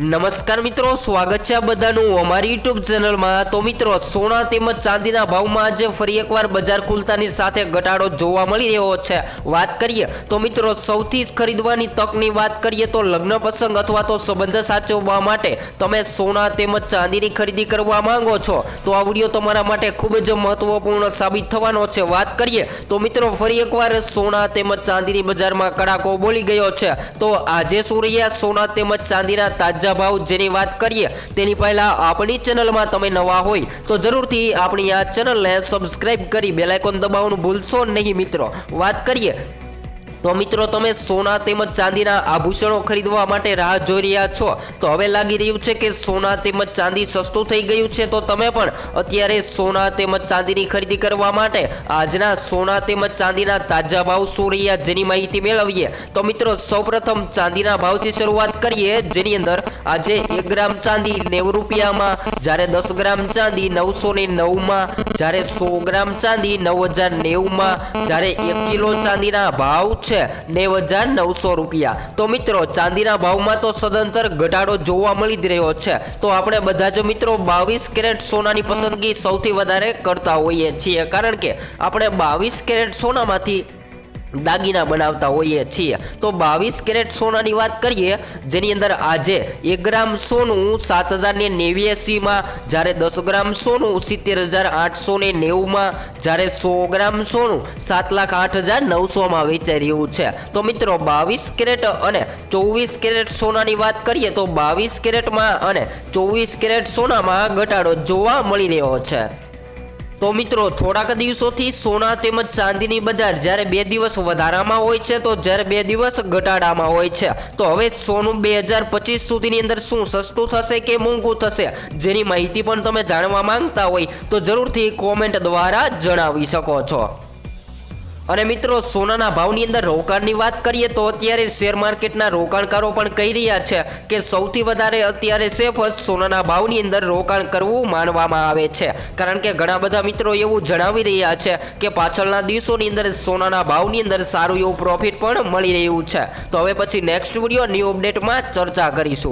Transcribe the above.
નમસ્કાર મિત્રો, સ્વાગત છે બધાનું અમારી યુટ્યુબ ચેનલમાં તો મિત્રો, સોના તેમજ ચાંદીના ભાવમાં આજે ફરી એકવાર બજાર ખુલતાની સાથે ઘટાડો જોવા મળી રહ્યો છે. વાત કરીએ તો મિત્રો, સૌથી ખરીદવાની તકની વાત કરીએ તો લગ્ન પ્રસંગ અથવા તો સંબંધ સાચવવા માટે તમે સોના તેમજ ચાંદીની ખરીદી કરવા માંગો છો. તો આ વીડિયો તમારા માટે ખૂબ જ મહત્વપૂર્ણ સાબિત થવાનો છે. વાત કરીએ તો મિત્રો, ફરી એકવાર સોના તેમજ ચાંદીની બજારમાં કડાકો બોલી ગયો છે. તો આજે શું રહ્યા? સોના તેમજ ચાંદીના તાજા ભાવ જેની વાત કરીએ, તેની પહેલા આપણી ચેનલમાં તમે નવા હોય, તો જરૂરથી આપણી આ ચેનલને સબસ્ક્રાઈબ કરી બેલાઇકોન દબાવવાનું ભૂલશો નહીં મિત્રો. વાત કરીએ તો મિત્રો, તમે સોના તેમજ ચાંદીના આભૂષણો ખરીદવા માટે રાહ જોઈ રહ્યા છો. તો હવે લાગી રહ્યું છે કે સોના તેમજ ચાંદી સસ્તું થઈ ગયું છે. તો તમે પણ અત્યારે સોના તેમજ ચાંદીની ખરીદી કરવા માટે આજના સોના તેમજ ચાંદીના તાજા ભાવ શું રહ્યા જેની માહિતી મેળવીએ. તો મિત્રો, સૌપ્રથમ ચાંદીના ભાવથી શરૂઆત કરીએ. જેની અંદર આજે એક ગ્રામ ચાંદી નેવું રૂપિયામાં, જ્યારે દસ ગ્રામ ચાંદી નવસો ને નવમાં, જ્યારે સો ગ્રામ ચાંદી નવ હજાર નેવુંમાં, જ્યારે એક કિલો ચાંદીના ભાવ છે નેવ હજાર નવસો રૂપિયા. તો મિત્રો, ચાંદીના ભાવમાં તો સદંતર ઘટાડો જોવા મળી જ રહ્યો છે. તો આપણે બધા જ મિત્રો બાવીસ કેરેટ સોનાની પસંદગી સૌથી વધારે કરતા હોઈએ છીએ. કારણ કે આપણે બાવીસ કેરેટ સોનામાંથી દાગીના બનાવતા હોઈએ છીએ. તો બાવીસ કેરેટ સોનાની વાત કરીએ, જેની અંદર આજે એક ગ્રામ સોનું સાત હજાર ને નેવ્યાસીમાં, જ્યારે દસ ગ્રામ સોનું સિત્તેર હજાર આઠસો ને નેવુંમાં, જ્યારે સો ગ્રામ સોનું સાત લાખ આઠ હજાર નવસોમાં વેચાઈ રહ્યું છે. તો મિત્રો, બાવીસ કેરેટ અને ચોવીસ કેરેટ સોનાની વાત કરીએ, તો બાવીસ કેરેટમાં અને ચોવીસ કેરેટ સોનામાં ઘટાડો જોવા મળી રહ્યો છે. તો મિત્રો, થોડાક દિવસોથી સોના તેમજ ચાંદીની બજાર જ્યારે બે દિવસ વધારામાં હોય છે, તો જ્યારે બે દિવસ ઘટાડામાં હોય છે. તો હવે સોનું બે હજાર પચીસ સુધીની અંદર શું સસ્તું થશે કે મોંઘું થશે? જેની માહિતી પણ તમે જાણવા માંગતા હોય તો જરૂરથી કોમેન્ટ દ્વારા જણાવી શકો છો. અને મિત્રો, સોનાના ભાવની અંદર રોકાણની વાત કરીએ તો અત્યારે શેર માર્કેટના રોકાણકારો પણ કહી રહ્યા છે કે સૌથી વધારે અત્યારે સેફ સોનાના ભાવની અંદર રોકાણ કરવું માનવામાં આવે છે. કારણ કે ઘણા બધા મિત્રો એવું જણાવી રહ્યા છે કે પાછળના દિવસોની અંદર સોનાના ભાવની અંદર સારું એવું પ્રોફિટ પણ મળી રહ્યું છે. તો હવે પછી નેક્સ્ટ વીડિયો ન્યૂ અપડેટમાં ચર્ચા કરીશું.